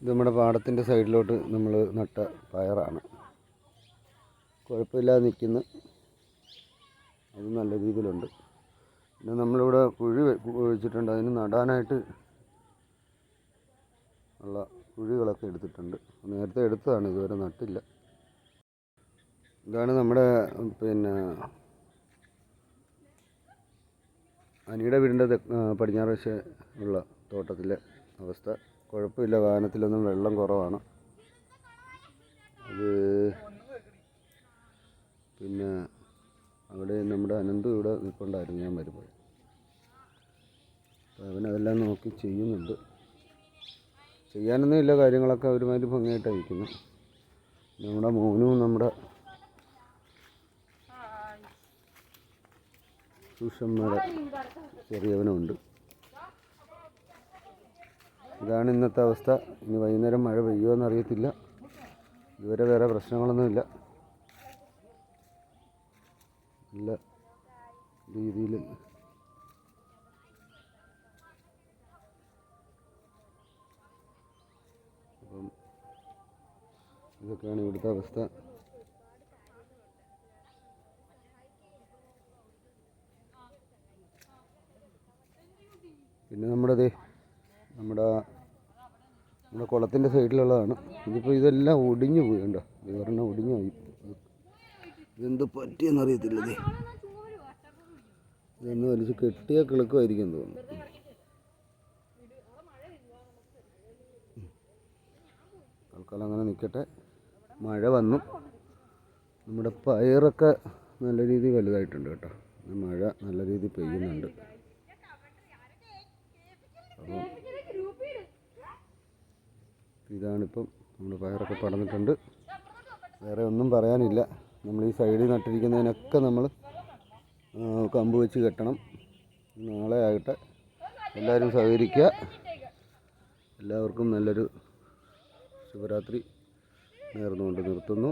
ഇത് നമ്മുടെ പാടത്തിന്റെ സൈഡിലോട്ട് നമ്മൾ നട്ട പയറാണ്. കുഴപ്പമില്ലാതെ നിൽക്കുന്നു. അത് നല്ല രീതിയിലുണ്ട്. പിന്നെ നമ്മളിവിടെ കുഴി വെച്ചിട്ടുണ്ട് അതിന് നടാനായിട്ട് ഉള്ള കുഴികളൊക്കെ എടുത്തിട്ടുണ്ട്. നേരത്തെ എടുത്തതാണ് ഇതുവരെ നട്ടില്ല. ഇതാണ് നമ്മുടെ പിന്നെ അനിയുടെ വീടിന്റെ പടിഞ്ഞാറ് വശ ഉള്ള തോട്ടത്തിലെ അവസ്ഥ. കുഴപ്പമില്ല. വാഹനത്തിലൊന്നും വെള്ളം കുറവാണ്. അത് പിന്നെ അവിടെ നമ്മുടെ അനന്ത് ഇവിടെ നിൽപ്പുണ്ടായിരുന്നു. ഞാൻ വരുമ്പോൾ. അപ്പോൾ അവനതെല്ലാം നോക്കി ചെയ്യുന്നുണ്ട്. ചെയ്യാനൊന്നുമില്ല. കാര്യങ്ങളൊക്കെ ഒരുമാതിരി ഭംഗിയായിട്ടായിരിക്കുന്നു. നമ്മുടെ മോനും നമ്മുടെ സുഷമ്മയുടെ ചെറിയവനുമുണ്ട്. ഇതാണ് ഇന്നത്തെ അവസ്ഥ. ഇനി വൈകുന്നേരം മഴ പെയ്യുമോ എന്നറിയത്തില്ല. ഇതുവരെ വേറെ പ്രശ്നങ്ങളൊന്നുമില്ല. നല്ല രീതിയിൽ. അപ്പം ഇതൊക്കെയാണ് ഇവിടുത്തെ അവസ്ഥ. പിന്നെ നമ്മുടെ നമ്മുടെ നമ്മുടെ കുളത്തിന്റെ സൈഡിലുള്ളതാണ്. ഇതിപ്പോൾ ഇതെല്ലാം ഒടിഞ്ഞു പോയി കണ്ടോ? ഇത് പറഞ്ഞാൽ ഒടിഞ്ഞു പോയി ഇതെന്ത് പറ്റിയെന്നറിയത്തില്ല ദേ ഇതൊന്ന് വലിച്ച് കെട്ടിയ കിളുക്കുമായിരിക്കും തോന്നുന്നു. തൽക്കാലം അങ്ങനെ നിൽക്കട്ടെ മഴ വന്നു. നമ്മുടെ പയറൊക്കെ നല്ല രീതിയിൽ വലുതായിട്ടുണ്ട് കേട്ടോ. മഴ നല്ല രീതിയിൽ പെയ്യുന്നുണ്ട് അപ്പം ഇതാണിപ്പം നമ്മൾ പയറൊക്കെ പടന്നിട്ടുണ്ട് വേറെ ഒന്നും പറയാനില്ല. നമ്മൾ ഈ സൈഡിൽ നട്ടിരിക്കുന്നതിനൊക്കെ നമ്മൾ കമ്പ് വെച്ച് കെട്ടണം. നാളെ ആകട്ടെ എല്ലാവരും സഹകരിക്കുക. എല്ലാവർക്കും നല്ലൊരു ശുഭരാത്രി നേർന്നുകൊണ്ട് നിർത്തുന്നു.